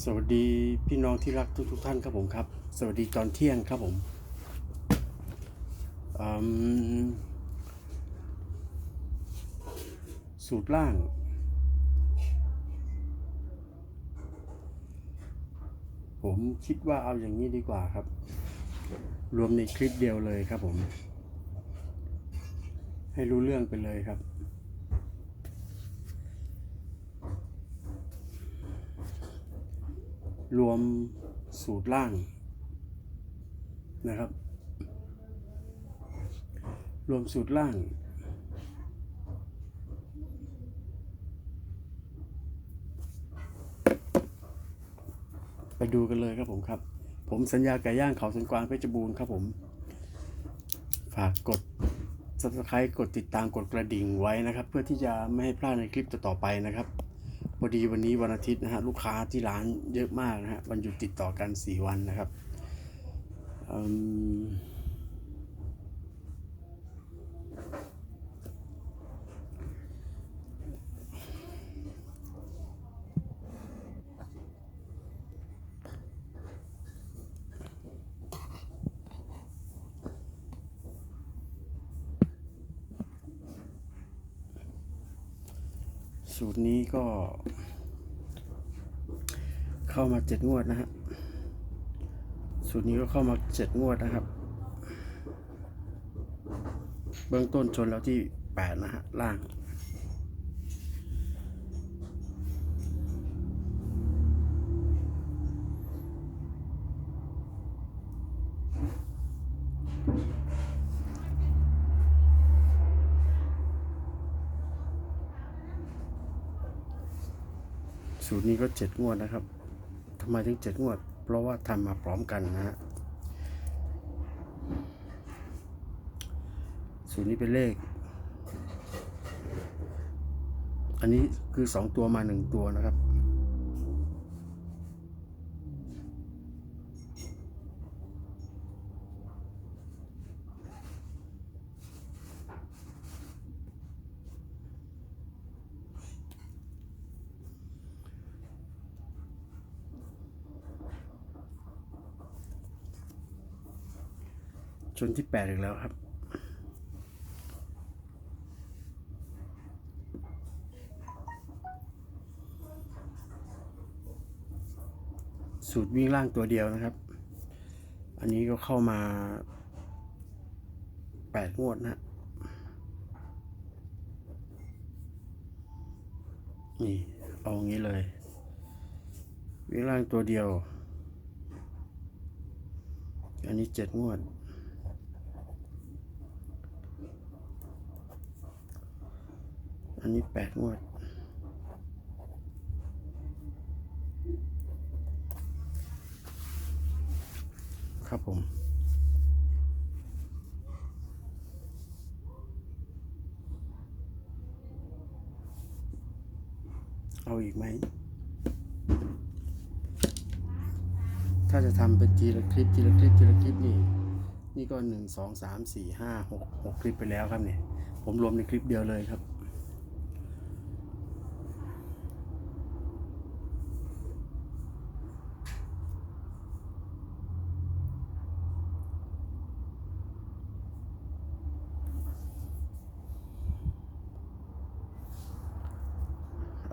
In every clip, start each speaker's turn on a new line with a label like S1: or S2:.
S1: สวัสดีพี่น้องที่รักทุกทุกๆท่านครับผมครับ สวัสดีตอนเที่ยงครับผมอืมสูตรล่าง ผมคิดว่าเอาอย่างนี้ดีกว่าครับ รวมในคลิปเดียวเลยครับผม ให้รู้เรื่องไปเลยครับ รวมสูตรล่างนะครับ รวมสูตรล่าง ไปดูกันเลยครับผมครับ ผมสัญญาไก่ย่างเขาสนกวางเพชรบูรณ์ครับผม ฝากกด subscribe กดติดตามกดกระดิ่งไว้นะครับ เพื่อที่จะไม่ให้พลาดในคลิปต่อๆไปนะครับ พอดีวันนี้วันอาทิตย์นะฮะลูกค้าที่ร้านเยอะมากนะฮะวันหยุดติดต่อกัน 4 วันนะครับ สูตรนี้ก็ เข้ามาเจ็ดงวดนะฮะสูตรนี้ก็เข้ามาเจ็ดงวดนะครับ เบื้องต้นชนแล้วที่แปดนะฮะล่าง สูตรนี้ก็เจ็ดงวดนะครับทำไมถึงเจ็ดงวด เพราะว่าทำมาพร้อมกันนะฮะสูตรนี้เป็นเลข อันนี้คือสองตัวมาหนึ่งตัวนะครับ ชนที่แปดอีกแล้วครับสูตรวิ่งล่างตัวเดียวนะครับ อันนี้ก็เข้ามาแปดงวดนะฮะนี่ เอางี้เลย วิ่งล่างตัวเดียว อันนี้เจ็ดงวด อันนี้แปดงวด ครับผมเอาอีกไหม ถ้าจะทำเป็นทีละคลิปทีละคลิปทีละคลิปนี่ นี่ก็หนึ่งสองสามสี่ห้าหกหกคลิปไปแล้วครับเนี่ย ผมรวมในคลิปเดียวเลยครับ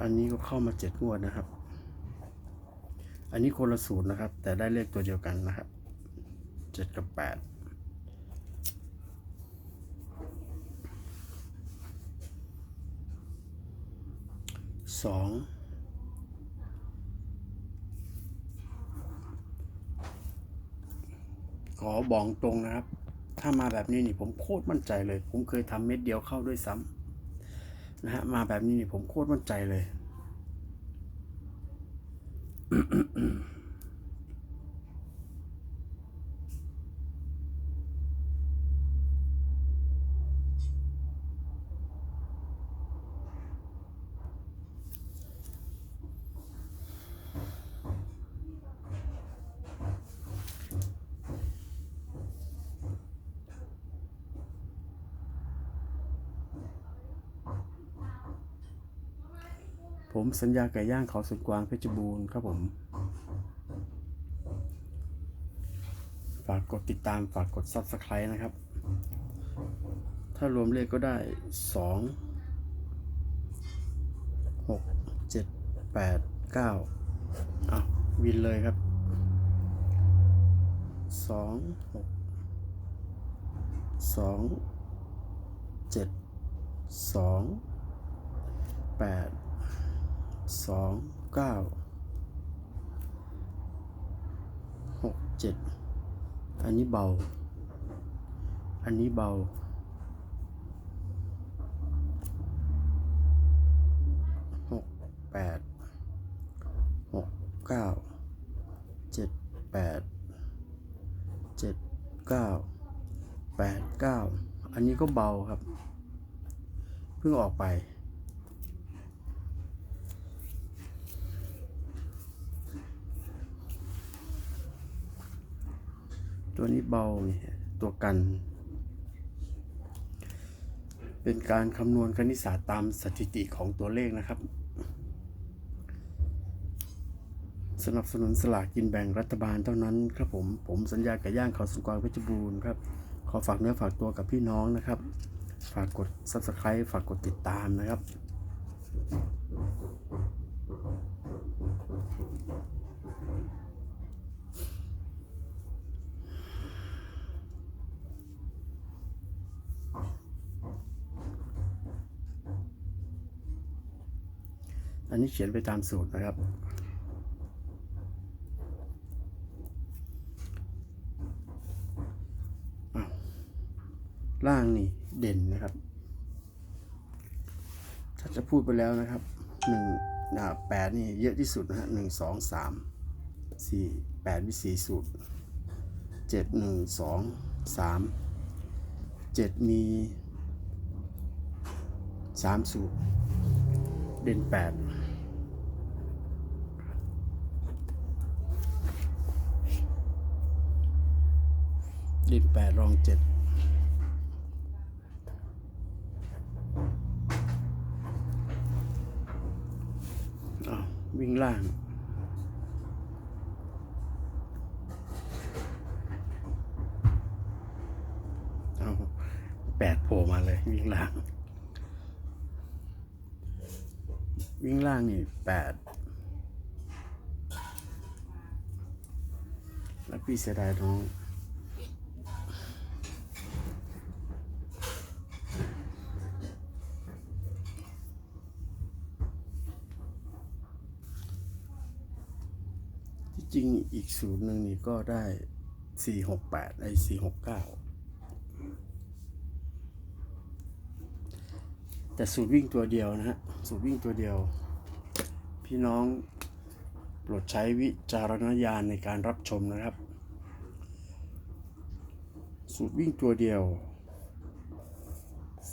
S1: อันนี้ก็เข้ามาเจ็ดงวดนะครับ อันนี้คนละสูตรนะครับ แต่ได้เลขตัวเดียวกันนะครับเจ็ดกับแปดสองขอบอกตรงนะครับ ถ้ามาแบบนี้นี่ผมโคตรมั่นใจเลย ผมเคยทำเม็ดเดียวเข้าด้วยซ้ำนะฮะ มาแบบนี้นี่ผมโคตรมั่นใจเลย mm ผมสัญญาไก่ย่างเขาสุดกวางเพชรบูรณ์ครับผม ฝากกดติดตามฝากกด Subscribe นะครับ ถ้ารวมเลขก็ได้ 2 6 7 8 9อ้าววินเลยครับ 2 6 2 7 2 8 สองเก้าหกเจ็ดอันนี้เบา อันนี้เบา หกแปดหกเก้าเจ็ดแปดเจ็ดเก้าแปดเก้าอันนี้ก็เบาครับ เพิ่งออกไป ตัวนี้เบาเนี่ยตัวกัน เป็นการคำนวณคณิตศาสตร์ตามสถิติของตัวเลขนะครับ สนับสนุนสลากกินแบ่งรัฐบาลเท่านั้นครับผม ผมสัญญากับย่างเขาสงกรเพชรบูรณ์ครับ ขอฝากเนื้อฝากตัวกับพี่น้องนะครับ ฝากกด subscribe ฝากกดติดตามนะครับ อันนี้เขียนไปตามสูตรนะครับ ล่างนี่เด่นนะครับ ถ้าจะพูดไปแล้วนะครับหนึ่งแปดนี่เยอะที่สุดนะฮะหนึ่งสองสามสี่แปดมีสี่สูตรเจ็ดหนึ่งสองสามเจ็ดมีสามสูตรเด่นแปดเด่นแปดรองเจ็ดอ้าววิ่งล่างเอาแปดโผล่มาเลย วิ่งล่าง วิ่งล่างนี่แปดแล้วพี่เสียดายน้อง จริงอีกศูนย์หนึ่งนี่ก็ได้สี่หกแปดไอ้สี่หกเก้าแต่สูตรวิ่งตัวเดียวนะฮะ สูตรวิ่งตัวเดียว พี่น้องโปรดใช้วิจารณญาณในการรับชมนะครับ สูตรวิ่งตัวเดียว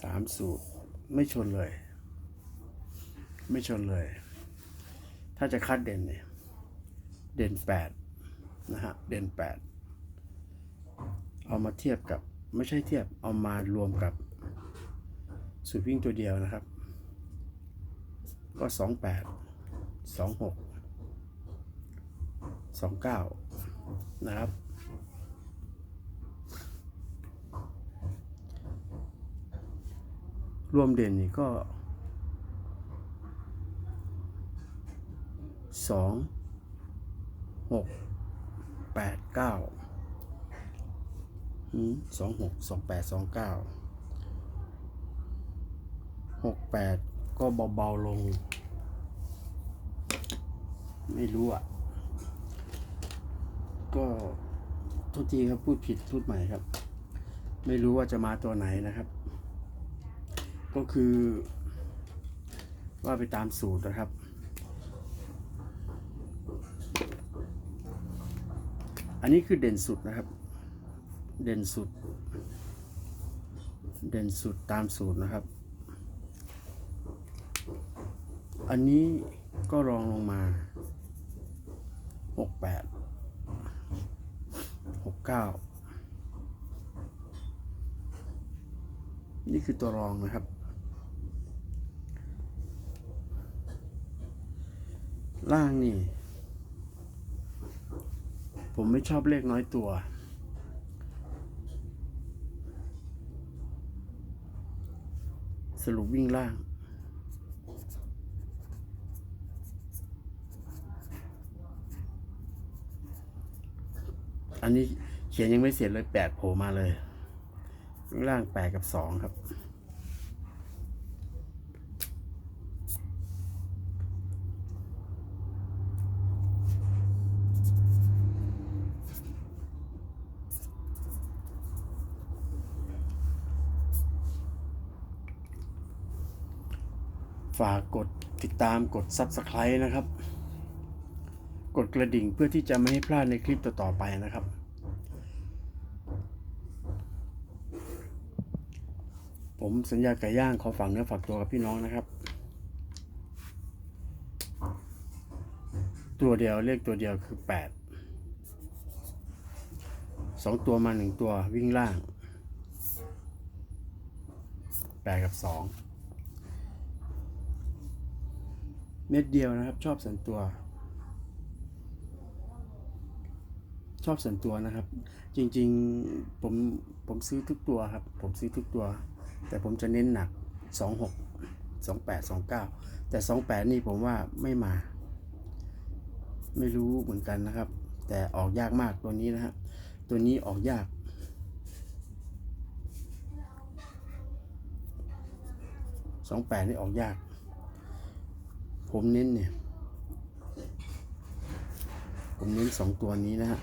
S1: สามสูตรไม่ชนเลย ไม่ชนเลย ถ้าจะคัดเด่นเนี่ย เด่นแปดนะฮะเด่นแปดเอามาเทียบกับไม่ใช่เทียบเอามารวมกับสูตรวิ่งตัวเดียวนะครับ ก็สองแปดสองหกสองเก้านะครับรวมเด่นนี่ก็สอง หกแปดเก้าสองหกสองแปดสองเก้าหกแปดก็เบาๆลง ไม่รู้อะ ก็ทุกทีครับพูดผิดพูดใหม่ครับ ไม่รู้ว่าจะมาตัวไหนนะครับ ก็คือ ว่าไปตามสูตรนะครับ อันนี้คือเด่นสุดนะครับ เด่นสุด เด่นสุดตามสูตรนะครับ อันนี้ก็รองลงมาหกแปดหกเก้านี่คือตัวรองนะครับ ล่างนี่ ผมไม่ชอบเลขน้อยตัว สรุปวิ่งล่าง อันนี้เขียนยังไม่เสร็จเลยแปดโผล่มาเลยล่างแปดกับสองครับ ฝากกดติดตามกด Subscribe นะครับ กดกระดิ่งเพื่อที่จะไม่ให้พลาดในคลิปต่อๆไปนะครับ ผมสัญญาไก่ย่างขอฝากเนื้อฝากตัวกับพี่น้องนะครับ ตัวเดียวเลขตัวเดียวคือ 8 2 ตัวมา 1 ตัววิ่งล่าง 8 กับ 2 เม็ดเดียวนะครับ ชอบส่วนตัว ชอบส่วนตัวนะครับ จริงๆผมผมซื้อทุกตัวครับ ผมซื้อทุกตัว แต่ผมจะเน้นหนัก 26 28 29 แต่ 28 นี่ผมว่าไม่มา ไม่รู้เหมือนกันนะครับ แต่ออกยากมากตัวนี้นะฮะตัวนี้ออกยาก28นี่ออกยาก ผมเน้นเนี่ย ผมเน้นสองตัวนี้นะฮะ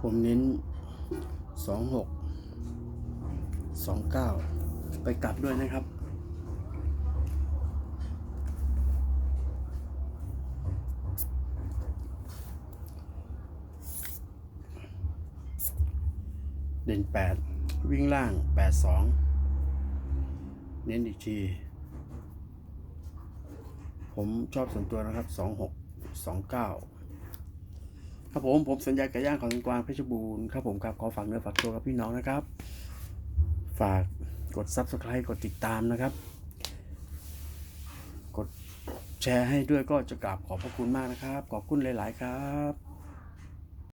S1: ผมเน้นสองหกสองเก้าไปกลับด้วยนะครับ ด่นแปดวิ่งล่างแปดสองเน้นอีกที ผมชอบส่วนตัวนะครับสองหกสองเก้าครับผมผมสัญญาไก่ย่างของกวางเพชรบูรณ์ครับผมครับขอฝากเนื้อฝากตัวกับพี่น้องนะครับ ฝากกด Subscribe กดติดตามนะครับ กดแชร์ให้ด้วยก็จะกราบขอบพระคุณมากนะครับ ขอบคุณหลาย ๆ ครับ